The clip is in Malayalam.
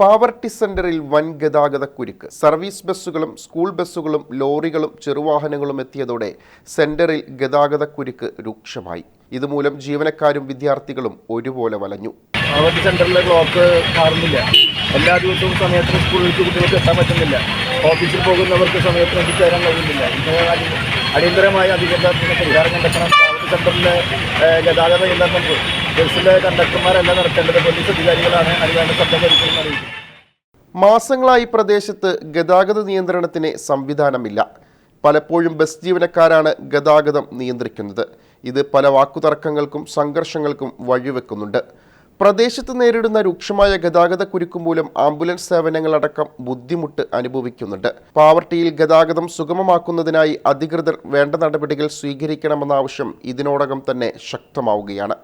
പാവർട്ടി സെന്ററിൽ വൻ ഗതാഗത കുരുക്ക്. സർവീസ് ബസ്സുകളും സ്കൂൾ ബസ്സുകളും ലോറികളും ചെറുവാഹനങ്ങളും എത്തിയതോടെ സെന്ററിൽ ഗതാഗത കുരുക്ക് രൂക്ഷമായി. ഇതുമൂലം ജീവനക്കാരും വിദ്യാർത്ഥികളും ഒരുപോലെ വലഞ്ഞു. പാവർട്ടി സെന്ററിലെ ക്ലോക്ക് മാറുന്നില്ല. എല്ലാ ദിവസവും സമയത്തിന് സ്കൂളിലേക്ക് കുട്ടികൾക്ക് എത്താൻ പറ്റുന്നില്ല. ഓഫീസിൽ പോകുന്നവർക്ക് സമയത്തിന് എത്തിച്ചേരാൻ കഴിയുന്നില്ല. അടിയന്തരമായ അധികൃതത്തിന് പരിഹാരം കണ്ടെത്തണം. പാവർട്ടി സെന്ററിലെ ഗതാഗത നിയന്ത്രണം ബസ്സിലെ കണ്ടക്ടർമാരല്ല നടത്തേണ്ടത് പോലീസ് അധികാരികളാണ്. അറിയിക്കും. മാസങ്ങളായി പ്രദേശത്ത് ഗതാഗത നിയന്ത്രണത്തിന് സംവിധാനമില്ല. പലപ്പോഴും ബസ് ജീവനക്കാരാണ് ഗതാഗതം നിയന്ത്രിക്കുന്നത്. ഇത് പല വാക്കുതർക്കങ്ങൾക്കും സംഘർഷങ്ങൾക്കും വഴിവെക്കുന്നുണ്ട്. പ്രദേശത്ത് നേരിടുന്ന രൂക്ഷമായ ഗതാഗത കുരുക്ക് മൂലം ആംബുലൻസ് സേവനങ്ങളടക്കം ബുദ്ധിമുട്ട് അനുഭവിക്കുന്നുണ്ട്. പാവർട്ടിയിൽ ഗതാഗതം സുഗമമാക്കുന്നതിനായി അധികൃതർ വേണ്ട നടപടികൾ സ്വീകരിക്കണമെന്ന ആവശ്യം ഇതിനോടകം തന്നെ ശക്തമാവുകയാണ്.